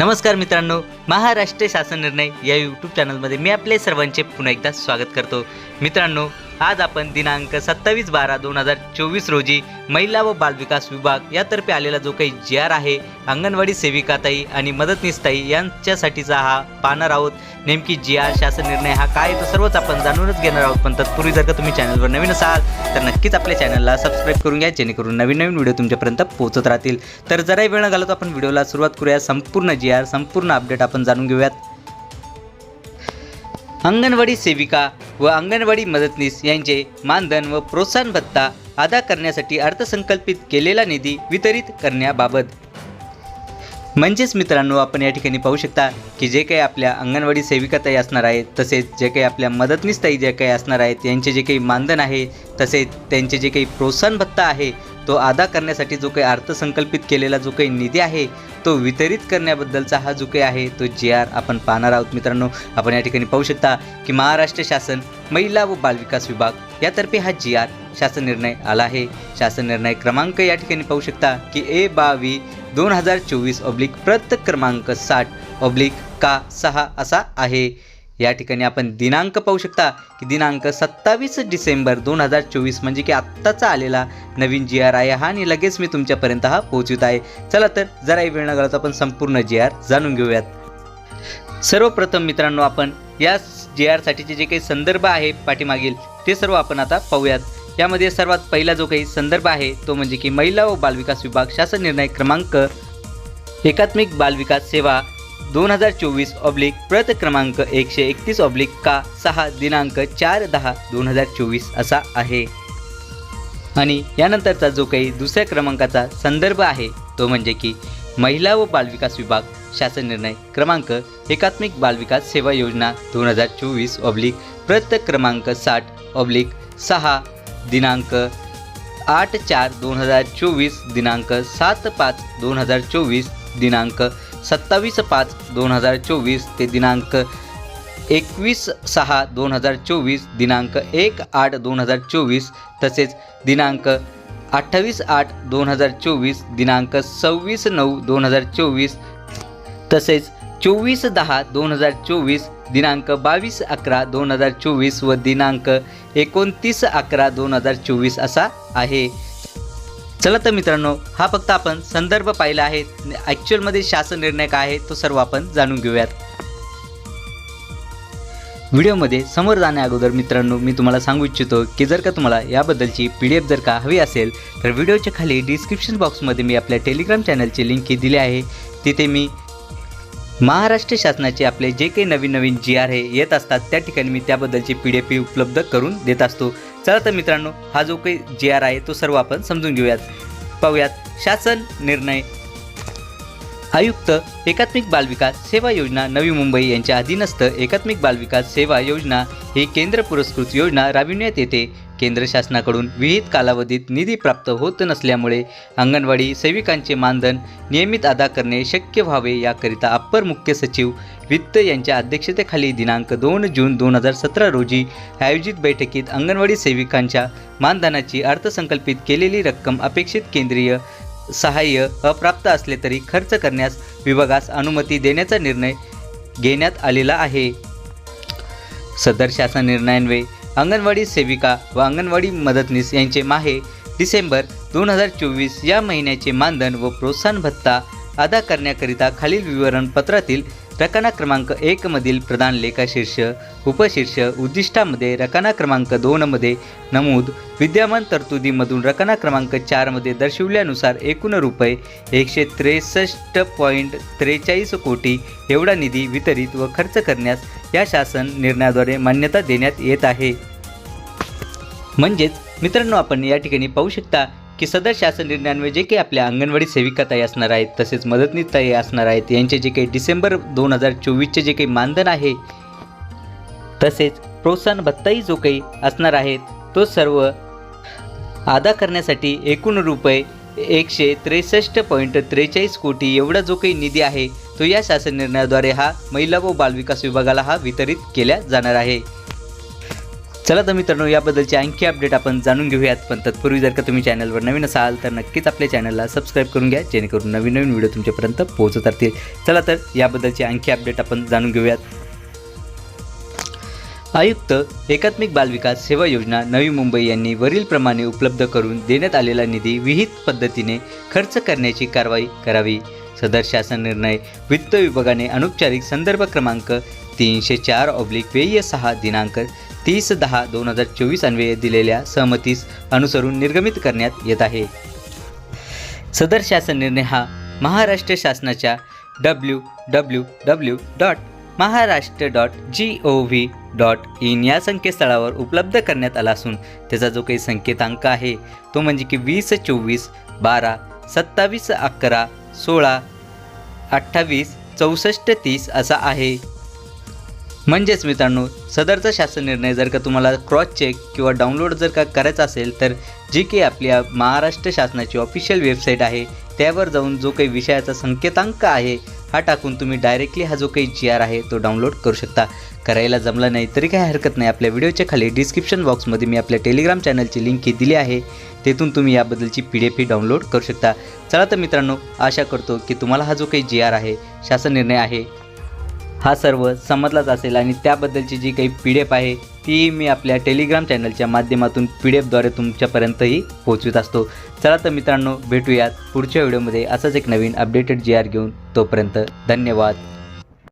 नमस्कार मित्रांनो महाराष्ट्र शासन निर्णय या यूट्यूब चॅनलमध्ये मी आपले सर्वांचे पुन्हा एकदा स्वागत करतो. मित्रांनो आज आपण दिनांक सत्तावीस बारा दोन हजार चोवीस रोजी महिला व बालविकास विभाग यातर्फे आलेला जो काही जी आर आहे अंगणवाडी सेविकाताई आणि मदतनीसताई यांच्यासाठीचा हा पाहणार आहोत. नेमकी जी आर शासन निर्णय हा काय आहे तो सर्वच आपण जाणूनच घेणार आहोत. पण तत्पूर्वी जर का तुम्ही चॅनलवर नवीन असाल तर नक्कीच आपल्या चॅनलला सबस्क्राईब करून घ्या जेणेकरून नवीन नवीन व्हिडिओ तुमच्यापर्यंत पोहोचत राहतील. तर जराही वेळ न आपण व्हिडिओला सुरुवात करूया. संपूर्ण जी आर संपूर्ण अपडेट आपण जाणून घेऊयात. अंगणवाडी सेविका व अंगणवाडी मदतनीस यांचे मानधन व प्रोत्साहन भत्ता अदा करण्यासाठी अर्थसंकल्पित केलेला निधी वितरित करण्याबाबत. म्हणजेच मित्रांनो आपण या ठिकाणी पाहू शकता की जे काही आपल्या अंगणवाडी सेविकाताई असणार आहेत तसेच जे काही आपल्या मदतनीसताई जे काही असणार आहेत यांचे जे काही मानधन आहे तसेच त्यांचे जे काही प्रोत्साहन भत्ता आहे तो अदा करण्यासाठी जो काही अर्थसंकल्पित केलेला जो काही निधी आहे तो वितरित करण्याबद्दलचा हा जो काही आहे तो जी आर आपण पाहणार आहोत. मित्रांनो आपण या ठिकाणी पाहू शकता की महाराष्ट्र शासन महिला व बालविकास विभाग यातर्फे हा जी आर शासन निर्णय आला आहे. शासन निर्णय क्रमांक या ठिकाणी पाहू शकता की ए बावी दोन हजार चोवीस ऑब्लिक प्रत क्रमांक साठ ऑब्लिक का सहा असा आहे. या ठिकाणी आपण दिनांक पाहू शकता की दिनांक सत्तावीस डिसेंबर दोन हजार चोवीस म्हणजे की आत्ताचा आलेला नवीन जी आर आहे हा आणि लगेच मी तुमच्यापर्यंत हा पोहोचवित आहे. चला तर जराही वेळ न घालवता आपण संपूर्ण जी आर जाणून घेऊयात. सर्वप्रथम मित्रांनो आपण या जी आरसाठीचे जे काही संदर्भ आहे पाठीमागील ते सर्व आपण आता पाहूयात. यामध्ये सर्वात पहिला जो काही संदर्भ आहे तो म्हणजे की महिला व बालविकास विभाग शासन निर्णय क्रमांक एकात्मिक बालविकास सेवा दोन हजार चोवीस ऑब्लिक प्रत क्रमांक एकशे एकतीस ऑब्लिक का सहा दिनांक चार दहा दोन हजार चोवीस असा आहे. आणि यानंतरचा जो काही दुसऱ्या क्रमांकाचा संदर्भ आहे तो म्हणजे की महिला व बालविकास विभाग शासन निर्णय क्रमांक एकात्मिक बालविकास सेवा योजना दोन हजार चोवीस ऑब्लिक प्रत क्रमांक साठ ऑब्लिक सहा दिनांक आठ चार दोन हजार चोवीस दिनांक सात पाच दोन हजार चोवीस दिनांक सत्तावीस पाच दोन हजार चोवीस ते दिनांक एकवीस सहा दोन हजार चोवीस दिनांक एक आठ दोन हजार चोवीस तसेच दिनांक अठ्ठावीस आठ दोन हजार चोवीस दिनांक सव्वीस नऊ दोन हजार चोवीस तसेच चोवीस दहा दोन हजार चोवीस दिनांक बावीस अकरा दोन हजार चोवीस व दिनांक एकोणतीस अकरा दोन हजार चोवीस असा आहे. चला तर मित्रांनो हा फक्त आपण संदर्भ पाहिला आहे. ॲक्च्युअलमध्ये शासन निर्णय काय आहे तो सर्व आपण जाणून घेऊयात. व्हिडिओमध्ये समोर जाण्या अगोदर मित्रांनो मी तुम्हाला सांगू इच्छितो की जर का तुम्हाला याबद्दलची पी डी एफ जर का हवी असेल तर व्हिडिओच्या खाली डिस्क्रिप्शन बॉक्समध्ये मी आपल्या टेलिग्राम चॅनलची लिंक दिली आहे. तिथे मी महाराष्ट्र शासनाचे आपले जे काही नवीन नवीन जी आर हे येत असतात त्या ठिकाणी मी त्याबद्दलची पी डी एफ उपलब्ध करून देत असतो. चला तर मित्रांनो हा जो काही जी आर आहे तो सर्व आपण समजून घेऊयात. पाहूयात शासन निर्णय. आयुक्त एकात्मिक बालविकास सेवा योजना नवी मुंबई यांच्या अधीनस्थ एकात्मिक बालविकास सेवा योजना ही केंद्र पुरस्कृत योजना राबविण्यात येते. केंद्र शासनाकडून विहित कालावधीत निधी प्राप्त होत नसल्यामुळे अंगणवाडी सेविकांचे मानधन नियमित अदा करणे शक्य व्हावे याकरिता अप्पर मुख्य सचिव वित्त यांच्या अध्यक्षतेखाली दिनांक दोन जून दोन हजार सतरा रोजी आयोजित बैठकीत अंगणवाडी सेविकांच्या मानधनाची अर्थसंकल्पित केलेली रक्कम अपेक्षित केंद्रीय सहाय्य अप्राप्त असले तरी खर्च करण्यास विभागास अनुमती देण्याचा निर्णय घेण्यात आलेला आहे. सदर शासन निर्णयान्वये अंगणवाडी सेविका व अंगणवाडी मदतनीस यांचे माहे डिसेंबर दोन हजार चोवीस या महिन्याचे मानधन व प्रोत्साहन भत्ता अदा करण्याकरिता खालील विवरणपत्रातील रकाना क्रमांक एकमधील प्रधान लेखाशीर्ष उपशीर्ष उद्दिष्टामध्ये रकाना क्रमांक दोनमध्ये नमूद विद्यमान तरतुदीमधून रकाना क्रमांक चारमध्ये दर्शविल्यानुसार एकूण रुपये एकशे त्रेसष्ट पॉईंट त्रेचाळीस कोटी एवढा निधी वितरित व खर्च करण्यास या शासन निर्णयाद्वारे मान्यता देण्यात येत आहे. म्हणजेच मित्रांनो आपण या ठिकाणी पाहू शकता की सदर शासन निर्णयांमुळे जे काही आपल्या अंगणवाडी सेविका ताई असणार आहेत तसेच मदतनीसताई असणार आहेत. यांचे जे काही डिसेंबर दोन हजार चोवीसचे जे काही मानधन आहे तसेच प्रोत्साहन भत्ताही जो काही असणार आहेत तो सर्व अदा करण्यासाठी एकूण रुपये एकशे त्रेसष्ट पॉईंट त्रेचाळीस कोटी एवढा जो काही निधी आहे तो या शासन निर्णयाद्वारे हा महिला व बालविकास विभागाला हा वितरित केला जाणार आहे. चला तर मित्रांनो याबद्दलचे आणखी अपडेट आपण जाणून घेऊयात. पण तत्पूर्वी जर का तुम्ही चॅनलवर नवीन असाल तर नक्कीच आपल्या चॅनलला सबस्क्राईब करून घ्या जेणेकरून नवीन नवीन व्हिडिओ तुमच्यापर्यंत पोहोचत राहतील. चला तर याबद्दलचे आणखी अपडेट आपण जाणून घेऊयात. आयुक्त एकात्मिक बालविकास सेवा योजना नवी मुंबई यांनी वरीलप्रमाणे उपलब्ध करून देण्यात आलेला निधी विहित पद्धतीने खर्च करण्याची कारवाई करावी. सदर शासन निर्णय वित्त विभागाने अनौपचारिक संदर्भ क्रमांक तीनशे चार ऑब्लिक वेय सहा दिनांक तीस दहा दोन हजार चोवीस अन्वये दिलेल्या सहमतीस अनुसरून निर्गमित करण्यात येत आहे. सदर शासन निर्णय हा महाराष्ट्र शासनाच्या W W W dot Maharashtra dot G O V dot in या संकेतस्थळावर उपलब्ध करण्यात आला असून त्याचा जो काही संकेतांक आहे तो म्हणजे की वीस चोवीस बारा सत्तावीस अकरा सोळा अठ्ठावीस चौसष्ट तीस असा आहे. म्हणजेच मित्रांनो सदरचा शासन निर्णय जर का तुम्हाला क्रॉस चेक किंवा डाउनलोड जर का करायचा असेल तर जी काही आपल्या महाराष्ट्र शासनाची ऑफिशियल वेबसाईट आहे. त्यावर जाऊन जो काही विषयाचा संकेतांक आहे हा टाकून तुम्ही डायरेक्टली हा जो काही जी आर आहे तो डाउनलोड करू शकता. करायला जमला नाही तरी काही हरकत नाही. आपल्या व्हिडिओच्या खाली डिस्क्रिप्शन बॉक्समध्ये मी आपल्या टेलिग्राम चॅनलची लिंक दिली आहे. तेथून तुम्ही याबद्दलची पी डी एफ ही डाउनलोड करू शकता. चला तर मित्रांनो आशा करतो की तुम्हाला हा जो काही जी आर आहे शासन निर्णय आहे हा सर्व समजलाच असेल आणि त्याबद्दलची जी काही पी डी एफ आहे ती मी आपल्या टेलिग्राम चॅनलच्या माध्यमातून पी डी एफद्वारे तुमच्यापर्यंतही पोहोचवित असतो. चला तर मित्रांनो भेटूयात पुढच्या व्हिडिओमध्ये असंच एक नवीन अपडेटेड जी आर घेऊन. तोपर्यंत धन्यवाद.